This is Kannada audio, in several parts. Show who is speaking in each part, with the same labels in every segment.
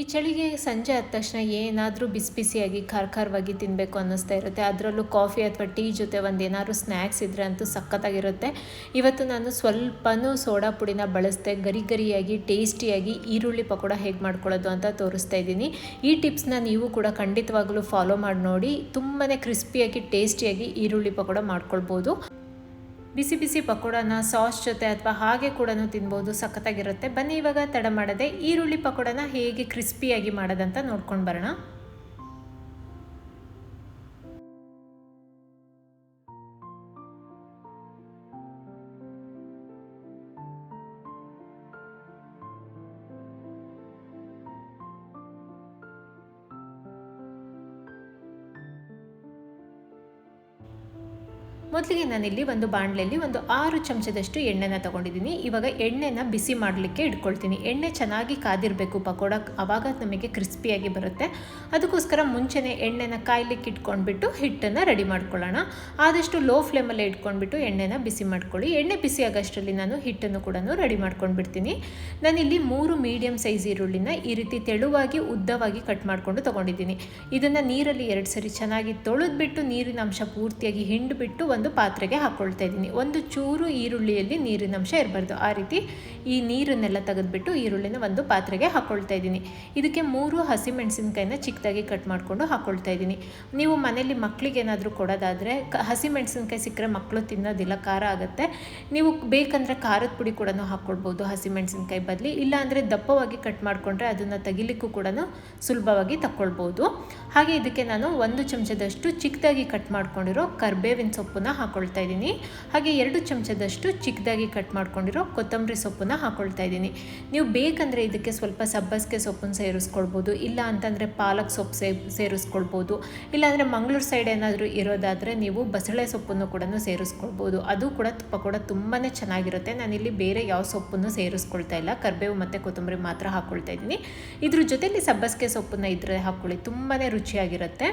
Speaker 1: ಈ ಚಳಿಗೆ ಸಂಜೆ ಆದ ತಕ್ಷಣ ಏನಾದರೂ ಬಿಸಿ ಬಿಸಿಯಾಗಿ ಖಾರ ಖಾರವಾಗಿ ತಿನ್ನಬೇಕು ಅನ್ನಿಸ್ತಾ ಇರುತ್ತೆ. ಅದರಲ್ಲೂ ಕಾಫಿ ಅಥವಾ ಟೀ ಜೊತೆ ಒಂದು ಏನಾದರೂ ಸ್ನ್ಯಾಕ್ಸ್ ಇದ್ದರೆ ಅಂತೂ ಸಖತ್ತಾಗಿರುತ್ತೆ. ಇವತ್ತು ನಾನು ಸ್ವಲ್ಪನೂ ಸೋಡಾ ಪುಡಿನ ಬಳಸ್ದೆ. ಗರಿ ಗರಿಯಾಗಿ, ಟೇಸ್ಟಿಯಾಗಿ ಈರುಳ್ಳಿ ಪಕೋಡ ಹೇಗೆ ಮಾಡ್ಕೊಳ್ಳೋದು ಅಂತ ತೋರಿಸ್ತಾ ಇದ್ದೀನಿ. ಈ ಟಿಪ್ಸ್ನ ನೀವು ಕೂಡ ಖಂಡಿತವಾಗಲೂ ಫಾಲೋ ಮಾಡಿ ನೋಡಿ. ತುಂಬಾ ಕ್ರಿಸ್ಪಿಯಾಗಿ, ಟೇಸ್ಟಿಯಾಗಿ ಈರುಳ್ಳಿ ಪಕೋಡ ಮಾಡ್ಕೊಳ್ಬೋದು. ಬಿಸಿ ಬಿಸಿ ಪಕೋಡನ ಸಾಸ್ ಜೊತೆ ಅಥವಾ ಹಾಗೆ ಕೂಡ ತಿನ್ಬೋದು, ಸಖತ್ತಾಗಿರುತ್ತೆ. ಬನ್ನಿ ಇವಾಗ ತಡ ಮಾಡದೆ ಈರುಳ್ಳಿ ಪಕೋಡನ ಹೇಗೆ ಕ್ರಿಸ್ಪಿಯಾಗಿ ಮಾಡೋದಂತ ನೋಡ್ಕೊಂಡು ಬರೋಣ. ಮೊದಲಿಗೆ ನಾನಿಲ್ಲಿ ಒಂದು ಬಾಣಲೆಯಲ್ಲಿ ಒಂದು ಆರು ಚಮಚದಷ್ಟು ಎಣ್ಣೆನ ತೊಗೊಂಡಿದ್ದೀನಿ. ಇವಾಗ ಎಣ್ಣೆನ ಬಿಸಿ ಮಾಡಲಿಕ್ಕೆ ಇಟ್ಕೊಳ್ತೀನಿ. ಎಣ್ಣೆ ಚೆನ್ನಾಗಿ ಕಾದಿರಬೇಕು ಪಕೋಡ ಆವಾಗ ನಮಗೆ ಕ್ರಿಸ್ಪಿಯಾಗಿ ಬರುತ್ತೆ. ಅದಕ್ಕೋಸ್ಕರ ಮುಂಚೆನೇ ಎಣ್ಣೆನ ಕಾಯ್ಲಿಕ್ಕೆ ಇಟ್ಕೊಂಡ್ಬಿಟ್ಟು ಹಿಟ್ಟನ್ನು ರೆಡಿ ಮಾಡ್ಕೊಳ್ಳೋಣ. ಆದಷ್ಟು ಲೋ ಫ್ಲೇಮಲ್ಲೇ ಇಟ್ಕೊಂಡ್ಬಿಟ್ಟು ಎಣ್ಣೆನ ಬಿಸಿ ಮಾಡ್ಕೊಳ್ಳಿ. ಎಣ್ಣೆ ಬಿಸಿ ಆಗೋಷ್ಟರಲ್ಲಿ ನಾನು ಹಿಟ್ಟನ್ನು ಕೂಡ ರೆಡಿ ಮಾಡ್ಕೊಂಡ್ಬಿಡ್ತೀನಿ. ನಾನಿಲ್ಲಿ ಮೂರು ಮೀಡಿಯಮ್ ಸೈಜ್ ಈರುಳ್ಳಿನ ಈ ರೀತಿ ತೆಳುವಾಗಿ, ಉದ್ದವಾಗಿ ಕಟ್ ಮಾಡಿಕೊಂಡು ತೊಗೊಂಡಿದ್ದೀನಿ. ಇದನ್ನು ನೀರಲ್ಲಿ ಎರಡು ಸರಿ ಚೆನ್ನಾಗಿ ತೊಳೆದ್ಬಿಟ್ಟು ನೀರಿನ ಅಂಶ ಪೂರ್ತಿಯಾಗಿ ಹಿಂಡ್ಬಿಟ್ಟು ಒಂದು ಪಾತ್ರೆಗೆ ಹಾಕ್ಕೊಳ್ತಾ ಇದ್ದೀನಿ. ಒಂದು ಚೂರು ಈರುಳ್ಳಿಯಲ್ಲಿ ನೀರಿನ ಅಂಶ ಇರಬಾರ್ದು. ಆ ರೀತಿ ಈ ನೀರನ್ನೆಲ್ಲ ತೆಗೆದುಬಿಟ್ಟು ಈರುಳ್ಳಿನ ಒಂದು ಪಾತ್ರೆಗೆ ಹಾಕ್ಕೊಳ್ತಾ ಇದ್ದೀನಿ. ಇದಕ್ಕೆ ಮೂರು ಹಸಿಮೆಣಸಿನ್ಕಾಯಿನ ಚಿಕ್ಕದಾಗಿ ಕಟ್ ಮಾಡಿಕೊಂಡು ಹಾಕ್ಕೊಳ್ತಾ ಇದ್ದೀನಿ. ನೀವು ಮನೇಲಿ ಮಕ್ಕಳಿಗೆ ಏನಾದರೂ ಕೊಡೋದಾದರೆ ಕ, ಹಸಿಮೆಣಸಿನ್ಕಾಯಿ ಸಿಕ್ಕರೆ ಮಕ್ಕಳು ತಿನ್ನೋದಿಲ್ಲ, ಖಾರ ಆಗುತ್ತೆ. ನೀವು ಬೇಕಂದರೆ ಖಾರದ ಪುಡಿ ಕೂಡ ಹಾಕ್ಕೊಳ್ಬೋದು ಹಸಿಮೆಣಸಿನ್ಕಾಯಿ ಬದಲಿ. ಇಲ್ಲಾಂದರೆ ದಪ್ಪವಾಗಿ ಕಟ್ ಮಾಡಿಕೊಂಡ್ರೆ ಅದನ್ನು ತೆಗಿಲಿಕ್ಕೂ ಕೂಡ ಸುಲಭವಾಗಿ ತಕ್ಕೊಳ್ಬೋದು. ಹಾಗೆ ಇದಕ್ಕೆ ನಾನು ಒಂದು ಚಮಚದಷ್ಟು ಚಿಕ್ಕದಾಗಿ ಕಟ್ ಮಾಡ್ಕೊಂಡಿರೋ ಕರ್ಬೇವಿನ ಸೊಪ್ಪನ್ನ ಹಾಕ್ಕೊಳ್ತಾ ಇದ್ದೀನಿ. ಹಾಗೆ ಎರಡು ಚಮಚದಷ್ಟು ಚಿಕ್ಕದಾಗಿ ಕಟ್ ಮಾಡ್ಕೊಂಡಿರೋ ಕೊತ್ತಂಬರಿ ಸೊಪ್ಪನ್ನ ಹಾಕ್ಕೊಳ್ತಾ ಇದ್ದೀನಿ. ನೀವು ಬೇಕಂದರೆ ಇದಕ್ಕೆ ಸ್ವಲ್ಪ ಸಬ್ಬಸಿಗೆ ಸೊಪ್ಪನ್ನು ಸೇರಿಸ್ಕೊಳ್ಬೋದು, ಇಲ್ಲ ಅಂತಂದರೆ ಪಾಲಕ್ ಸೊಪ್ಪು ಸೇ, ಸೇರಿಸ್ಕೊಳ್ಬೋದು ಇಲ್ಲಾಂದರೆ ಮಂಗಳೂರು ಸೈಡ್ ಏನಾದರೂ ಇರೋದಾದರೆ ನೀವು ಬಸಳೆ ಸೊಪ್ಪನ್ನು ಕೂಡ ಸೇರಿಸ್ಕೊಳ್ಬೋದು. ಅದು ಕೂಡ ತುಪ್ಪ ಕೂಡ ತುಂಬಾ ಚೆನ್ನಾಗಿರುತ್ತೆ. ನಾನಿಲ್ಲಿ ಬೇರೆ ಯಾವ ಸೊಪ್ಪನ್ನು ಸೇರಿಸ್ಕೊಳ್ತಾ ಇಲ್ಲ. ಕರ್ಬೇವು ಮತ್ತು ಕೊತ್ತಂಬರಿ ಮಾತ್ರ ಹಾಕ್ಕೊಳ್ತಾ ಇದ್ದೀನಿ. ಇದ್ರ ಜೊತೆಯಲ್ಲಿ ಸಬ್ಬಸಿಗೆ ಸೊಪ್ಪನ್ನು ಇದ್ರೆ ಹಾಕ್ಕೊಳ್ಳಿ ತುಂಬಾ ರುಚಿಯಾಗಿರುತ್ತೆ.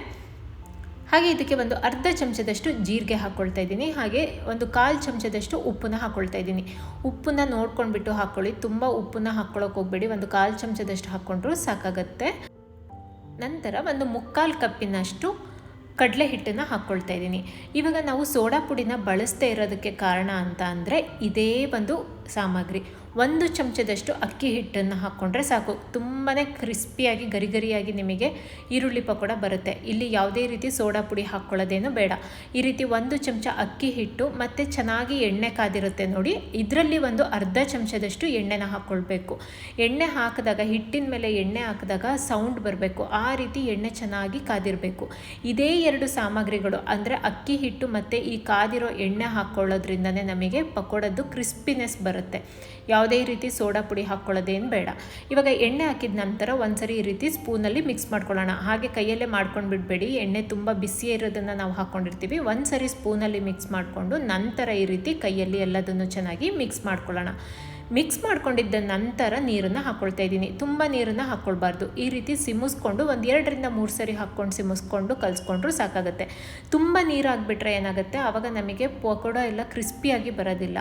Speaker 1: ಹಾಗೆ ಇದಕ್ಕೆ ಒಂದು ಅರ್ಧ ಚಮಚದಷ್ಟು ಜೀರಿಗೆ ಹಾಕ್ಕೊಳ್ತಾ ಇದ್ದೀನಿ. ಹಾಗೆ ಒಂದು ಕಾಲು ಚಮಚದಷ್ಟು ಉಪ್ಪನ್ನ ಹಾಕ್ಕೊಳ್ತಾ ಇದ್ದೀನಿ. ಉಪ್ಪನ್ನ ನೋಡ್ಕೊಂಡ್ಬಿಟ್ಟು ಹಾಕ್ಕೊಳ್ಳಿ ತುಂಬ ಉಪ್ಪನ್ನ ಹಾಕ್ಕೊಳ್ಳೋಕೆ ಹೋಗ್ಬೇಡಿ. ಒಂದು ಕಾಲು ಚಮಚದಷ್ಟು ಹಾಕ್ಕೊಂಡ್ರು ಸಾಕಾಗತ್ತೆ. ನಂತರ ಒಂದು ಮುಕ್ಕಾಲು ಕಪ್ಪಿನಷ್ಟು ಕಡಲೆ ಹಿಟ್ಟನ್ನು ಹಾಕ್ಕೊಳ್ತಾ ಇದ್ದೀನಿ. ಇವಾಗ ನಾವು ಸೋಡಾ ಪುಡಿನ ಬಳಸ್ತಾ ಇರೋದಕ್ಕೆ ಕಾರಣ ಅಂತ ಅಂದರೆ ಇದೇ ಒಂದು ಸಾಮಗ್ರಿ. ಒಂದು ಚಮಚದಷ್ಟು ಅಕ್ಕಿ ಹಿಟ್ಟನ್ನು ಹಾಕ್ಕೊಂಡ್ರೆ ಸಾಕು. ತುಂಬಾ ಕ್ರಿಸ್ಪಿಯಾಗಿ ಗರಿ ಗರಿಯಾಗಿ ನಿಮಗೆ ಈರುಳ್ಳಿ ಪಕೋಡ ಬರುತ್ತೆ. ಇಲ್ಲಿ ಯಾವುದೇ ರೀತಿ ಸೋಡಾ ಪುಡಿ ಹಾಕ್ಕೊಳ್ಳೋದೇನು ಬೇಡ. ಈ ರೀತಿ ಒಂದು ಚಮಚ ಅಕ್ಕಿ ಹಿಟ್ಟು, ಮತ್ತು ಚೆನ್ನಾಗಿ ಎಣ್ಣೆ ಕಾದಿರುತ್ತೆ ನೋಡಿ. ಇದರಲ್ಲಿ ಒಂದು ಅರ್ಧ ಚಮಚದಷ್ಟು ಎಣ್ಣೆನ ಹಾಕ್ಕೊಳ್ಬೇಕು ಎಣ್ಣೆ ಹಾಕಿದಾಗ, ಹಿಟ್ಟಿನ ಮೇಲೆ ಎಣ್ಣೆ ಹಾಕಿದಾಗ ಸೌಂಡ್ ಬರಬೇಕು. ಆ ರೀತಿ ಎಣ್ಣೆ ಚೆನ್ನಾಗಿ ಕಾದಿರಬೇಕು. ಇದೇ ಎರಡು ಸಾಮಗ್ರಿಗಳು, ಅಂದರೆ ಅಕ್ಕಿ ಹಿಟ್ಟು ಮತ್ತು ಈ ಕಾದಿರೋ ಎಣ್ಣೆ ಹಾಕ್ಕೊಳ್ಳೋದ್ರಿಂದನೇ ನಮಗೆ ಪಕೋಡದ್ದು ಕ್ರಿಸ್ಪಿನೆಸ್ ಬರುತ್ತೆ. ಯಾವುದೇ ರೀತಿ ಸೋಡಾ ಪುಡಿ ಹಾಕ್ಕೊಳ್ಳೋದೇನು ಬೇಡ. ಇವಾಗ ಎಣ್ಣೆ ಹಾಕಿದ ನಂತರ ಒಂದ್ಸರಿ ಈ ರೀತಿ ಸ್ಪೂನಲ್ಲಿ ಮಿಕ್ಸ್ ಮಾಡ್ಕೊಳ್ಳೋಣ. ಹಾಗೆ ಕೈಯಲ್ಲೇ ಮಾಡ್ಕೊಂಡು ಬಿಡಬೇಡಿ. ಎಣ್ಣೆ ತುಂಬ ಬಿಸಿ ಇರೋದನ್ನು ನಾವು ಹಾಕ್ಕೊಂಡಿರ್ತೀವಿ ಒಂದ್ಸರಿ ಸ್ಪೂನಲ್ಲಿ ಮಿಕ್ಸ್ ಮಾಡಿಕೊಂಡು ನಂತರ ಈ ರೀತಿ ಕೈಯಲ್ಲಿ ಎಲ್ಲದನ್ನು ಚೆನ್ನಾಗಿ ಮಿಕ್ಸ್ ಮಾಡ್ಕೊಳ್ಳೋಣ. ಮಿಕ್ಸ್ ಮಾಡ್ಕೊಂಡಿದ್ದ ನಂತರ ನೀರನ್ನು ಹಾಕ್ಕೊಳ್ತಾ ಇದ್ದೀನಿ. ತುಂಬ ನೀರನ್ನು ಹಾಕ್ಕೊಳ್ಬಾರ್ದು ಈ ರೀತಿ ಸಿಮ್ಮಿಸ್ಕೊಂಡು ಒಂದು ಎರಡರಿಂದ ಮೂರು ಸರಿ ಹಾಕ್ಕೊಂಡು ಸಿಮ್ಮಿಸ್ಕೊಂಡು ಕಲಿಸ್ಕೊಂಡ್ರು ಸಾಕಾಗುತ್ತೆ. ತುಂಬ ನೀರು ಹಾಕ್ಬಿಟ್ರೆ ಏನಾಗುತ್ತೆ? ಆವಾಗ ನಮಗೆ ಪಕೋಡ ಎಲ್ಲ ಕ್ರಿಸ್ಪಿಯಾಗಿ ಬರೋದಿಲ್ಲ.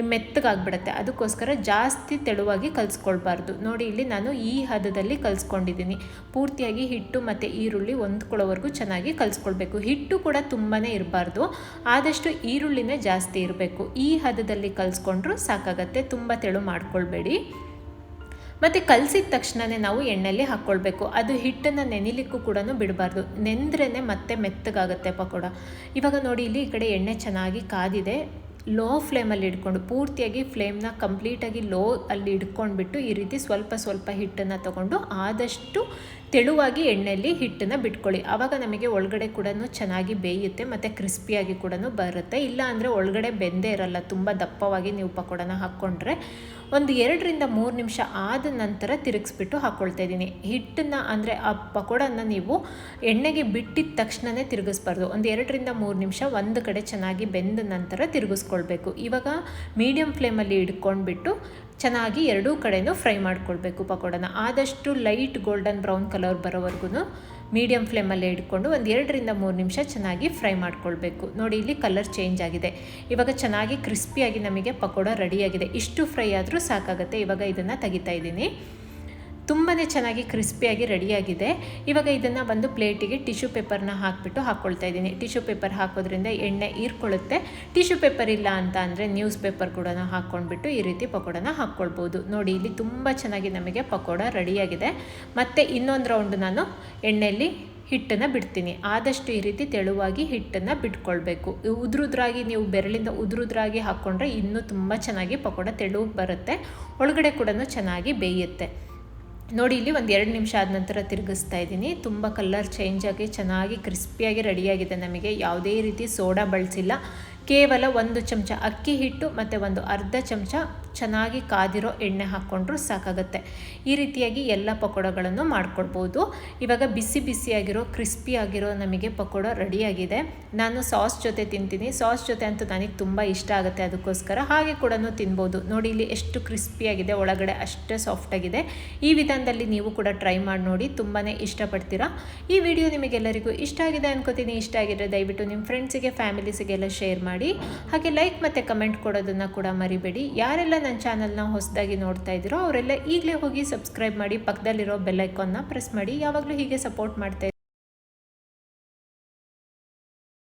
Speaker 1: ಮೆತ್ತಗಾಗ್ಬಿಡುತ್ತೆ. ಅದಕ್ಕೋಸ್ಕರ ಜಾಸ್ತಿ ತೆಳುವಾಗಿ ಕಲಿಸ್ಕೊಳ್ಬಾರ್ದು. ನೋಡಿ, ಇಲ್ಲಿ ನಾನು ಈ ಹದದಲ್ಲಿ ಕಲಿಸ್ಕೊಂಡಿದ್ದೀನಿ. ಪೂರ್ತಿಯಾಗಿ ಹಿಟ್ಟು ಮತ್ತು ಈರುಳ್ಳಿ ಹೊಂದ್ಕೊಳ್ಳೋವರೆಗೂ ಚೆನ್ನಾಗಿ ಕಲಿಸ್ಕೊಳ್ಬೇಕು. ಹಿಟ್ಟು ಕೂಡ ತುಂಬಾ ಇರಬಾರ್ದು. ಆದಷ್ಟು ಈರುಳ್ಳಿನೇ ಜಾಸ್ತಿ ಇರಬೇಕು. ಈ ಹದದಲ್ಲಿ ಕಲಿಸ್ಕೊಂಡ್ರು ಸಾಕಾಗತ್ತೆ. ತುಂಬ ತೆಳು ಮಾಡ್ಕೊಳ್ಬೇಡಿ. ಮತ್ತು ಕಲಸಿದ ತಕ್ಷಣವೇ ನಾವು ಎಣ್ಣೆಯಲ್ಲಿ ಹಾಕ್ಕೊಳ್ಬೇಕು. ಅದು ಹಿಟ್ಟನ್ನು ನೆನಿಲಿಕ್ಕೂ ಕೂಡ ಬಿಡಬಾರ್ದು. ನೆಂದ್ರೇ ಮತ್ತೆ ಮೆತ್ತಗಾಗುತ್ತೆ ಪಕೋಡ. ಇವಾಗ ನೋಡಿ, ಇಲ್ಲಿ ಈ ಕಡೆ ಎಣ್ಣೆ ಚೆನ್ನಾಗಿ ಕಾದಿದೆ. ಲೋ ಫ್ಲೇಮಲ್ಲಿ ಇಟ್ಕೊಂಡು ಪೂರ್ತಿಯಾಗಿ ಫ್ಲೇಮ್ನ ಕಂಪ್ಲೀಟಾಗಿ ಲೋ ಅಲ್ಲಿ ಇಟ್ಕೊಂಡ್ಬಿಟ್ಟು ಈ ರೀತಿ ಸ್ವಲ್ಪ ಸ್ವಲ್ಪ ಹಿಟ್ಟನ್ನು ತಗೊಂಡು ಆದಷ್ಟು ತೆಳುವಾಗಿ ಎಣ್ಣೆಯಲ್ಲಿ ಹಿಟ್ಟನ್ನು ಬಿಟ್ಕೊಳ್ಳಿ. ಆವಾಗ ನಮಗೆ ಒಳಗಡೆ ಕೂಡ ಚೆನ್ನಾಗಿ ಬೇಯುತ್ತೆ, ಮತ್ತು ಕ್ರಿಸ್ಪಿಯಾಗಿ ಕೂಡ ಬರುತ್ತೆ. ಇಲ್ಲ ಅಂದರೆ ಒಳಗಡೆ ಬೆಂದೇ ಇರಲ್ಲ, ತುಂಬ ದಪ್ಪವಾಗಿ ನೀವು ಪಕೋಡನ ಹಾಕ್ಕೊಂಡ್ರೆ ಒಂದು ಎರಡರಿಂದ ಮೂರು ನಿಮಿಷ ಆದ ನಂತರ ತಿರುಗಿಸ್ಬಿಟ್ಟು ಹಾಕ್ಕೊಳ್ತಾ ಇದ್ದೀನಿ. ಹಿಟ್ಟನ್ನು ಅಂದರೆ ಆ ಪಕೋಡನ ನೀವು ಎಣ್ಣೆಗೆ ಬಿಟ್ಟಿದ ತಕ್ಷಣವೇ ತಿರುಗಿಸ್ಬಾರ್ದು. ಒಂದು ಎರಡರಿಂದ ಮೂರು ನಿಮಿಷ ಒಂದು ಕಡೆ ಚೆನ್ನಾಗಿ ಬೆಂದ ನಂತರ ತಿರುಗಿಸ್ಕೊಳ್ಬೇಕು. ಇವಾಗ ಮೀಡಿಯಮ್ ಫ್ಲೇಮಲ್ಲಿ ಇಟ್ಕೊಂಡ್ಬಿಟ್ಟು ಚೆನ್ನಾಗಿ ಎರಡೂ ಕಡೆನೂ ಫ್ರೈ ಮಾಡ್ಕೊಳ್ಬೇಕು ಪಕೋಡನ. ಆದಷ್ಟು ಲೈಟ್ ಗೋಲ್ಡನ್ ಬ್ರೌನ್ ಕಲರ್ ಬರೋವರೆಗೂ ಮೀಡಿಯಮ್ ಫ್ಲೇಮಲ್ಲೇ ಇಟ್ಕೊಂಡು ಒಂದು ಎರಡರಿಂದ ಮೂರು ನಿಮಿಷ ಚೆನ್ನಾಗಿ ಫ್ರೈ ಮಾಡ್ಕೊಳ್ಬೇಕು. ನೋಡಿ, ಇಲ್ಲಿ ಕಲರ್ ಚೇಂಜ್ ಆಗಿದೆ. ಇವಾಗ ಚೆನ್ನಾಗಿ ಕ್ರಿಸ್ಪಿಯಾಗಿ ನಮಗೆ ಪಕೋಡ ರೆಡಿಯಾಗಿದೆ. ಇಷ್ಟು ಫ್ರೈ ಆದರೂ ಸಾಕಾಗುತ್ತೆ. ಇವಾಗ ಇದನ್ನು ತೆಗಿತಾ ಇದ್ದೀನಿ. ತುಂಬಾ ಚೆನ್ನಾಗಿ ಕ್ರಿಸ್ಪಿಯಾಗಿ ರೆಡಿಯಾಗಿದೆ. ಇವಾಗ ಇದನ್ನು ಒಂದು ಪ್ಲೇಟಿಗೆ ಟಿಶ್ಯೂ ಪೇಪರ್ನ ಹಾಕಿಬಿಟ್ಟು ಹಾಕ್ಕೊಳ್ತಾ ಇದ್ದೀನಿ. ಟಿಶ್ಯೂ ಪೇಪರ್ ಹಾಕೋದ್ರಿಂದ ಎಣ್ಣೆ ಹೀರ್ಕೊಳ್ಳುತ್ತೆ. ಟಿಶ್ಯೂ ಪೇಪರ್ ಇಲ್ಲ ಅಂತ ಅಂದರೆ ನ್ಯೂಸ್ ಪೇಪರ್ ಕೂಡ ಹಾಕ್ಕೊಂಡ್ಬಿಟ್ಟು ಈ ರೀತಿ ಪಕೋಡನ ಹಾಕ್ಕೊಳ್ಬೋದು ನೋಡಿ, ಇಲ್ಲಿ ತುಂಬ ಚೆನ್ನಾಗಿ ನಮಗೆ ಪಕೋಡ ರೆಡಿಯಾಗಿದೆ. ಮತ್ತು ಇನ್ನೊಂದು ರೌಂಡ್ ನಾನು ಎಣ್ಣೆಯಲ್ಲಿ ಹಿಟ್ಟನ್ನು ಬಿಡ್ತೀನಿ. ಆದಷ್ಟು ಈ ರೀತಿ ತೆಳುವಾಗಿ ಹಿಟ್ಟನ್ನು ಬಿಟ್ಕೊಳ್ಬೇಕು. ಉದ್ರುದ್ರಾಗಿ, ನೀವು ಬೆರಳಿಂದ ಉದ್ರುದ್ರಾಗಿ ಹಾಕ್ಕೊಂಡ್ರೆ ಇನ್ನೂ ತುಂಬ ಚೆನ್ನಾಗಿ ಪಕೋಡ ತೆಳುವು ಬರುತ್ತೆ. ಒಳಗಡೆ ಕೂಡ ಚೆನ್ನಾಗಿ ಬೇಯುತ್ತೆ. ನೋಡಿ, ಇಲ್ಲಿ ಒಂದು ಎರಡು ನಿಮಿಷ ಆದ ನಂತರ ತಿರುಗಿಸ್ತಾ ಇದ್ದೀನಿ. ತುಂಬ ಕಲರ್ ಚೇಂಜ್ ಆಗಿ, ಚೆನ್ನಾಗಿ ಕ್ರಿಸ್ಪಿಯಾಗಿ ರೆಡಿಯಾಗಿದೆ ನಮಗೆ. ಯಾವುದೇ ರೀತಿ ಸೋಡಾ ಬಳಸಿಲ್ಲ. ಕೇವಲ ಒಂದು ಚಮಚ ಅಕ್ಕಿ ಹಿಟ್ಟು ಮತ್ತು ಒಂದು ಅರ್ಧ ಚಮಚ ಚೆನ್ನಾಗಿ ಕಾದಿರೋ ಎಣ್ಣೆ ಹಾಕ್ಕೊಂಡ್ರೂ ಸಾಕಾಗುತ್ತೆ. ಈ ರೀತಿಯಾಗಿ ಎಲ್ಲ ಪಕೋಡಗಳನ್ನು ಮಾಡ್ಕೊಳ್ಬೋದು. ಇವಾಗ ಬಿಸಿ ಬಿಸಿಯಾಗಿರೋ, ಕ್ರಿಸ್ಪಿ ಆಗಿರೋ ನಮಗೆ ಪಕೋಡ ರೆಡಿಯಾಗಿದೆ. ನಾನು ಸಾಸ್ ಜೊತೆ ತಿಂತೀನಿ. ಸಾಸ್ ಜೊತೆ ಅಂತೂ ನನಗೆ ತುಂಬ ಇಷ್ಟ ಆಗುತ್ತೆ ಅದಕ್ಕೋಸ್ಕರ. ಹಾಗೆ ಕೂಡ ತಿನ್ಬೋದು. ನೋಡಿ, ಇಲ್ಲಿ ಎಷ್ಟು ಕ್ರಿಸ್ಪಿಯಾಗಿದೆ ಒಳಗಡೆ ಅಷ್ಟೇ ಸಾಫ್ಟಾಗಿದೆ ಈ ವಿಧಾನದಲ್ಲಿ ನೀವು ಕೂಡ ಟ್ರೈ ಮಾಡಿ ನೋಡಿ. ತುಂಬಾ ಇಷ್ಟಪಡ್ತೀರಾ? ಈ ವಿಡಿಯೋ ನಿಮಗೆಲ್ಲರಿಗೂ ಇಷ್ಟ ಆಗಿದೆ ಅನ್ಕೋತೀನಿ. ಇಷ್ಟ ಆಗಿದ್ರೆ ದಯವಿಟ್ಟು ನಿಮ್ಮ ಫ್ರೆಂಡ್ಸಿಗೆ ಫ್ಯಾಮಿಲೀಸಿಗೆಲ್ಲ ಶೇರ್ ಮಾಡಿ. ಹಾಗೆ ಲೈಕ್ ಮತ್ತು ಕಮೆಂಟ್ ಕೊಡೋದನ್ನು ಕೂಡ ಮರಿಬೇಡಿ. ಯಾರೆಲ್ಲ ನನ್ನ ಚಾನಲ್ನ ಹೊಸದಾಗಿ ನೋಡ್ತಾ ಇದ್ದೀರೋ ಅವರೆಲ್ಲ ಈಗಲೇ ಹೋಗಿ ಸಬ್ಸ್ಕ್ರೈಬ್ ಮಾಡಿ. ಪಕ್ಕದಲ್ಲಿರೋ ಬೆಲ್ಲೈಕಾನ್ನ ಪ್ರೆಸ್ ಮಾಡಿ. ಯಾವಾಗಲೂ ಹೀಗೆ ಸಪೋರ್ಟ್ ಮಾಡ್ತಾ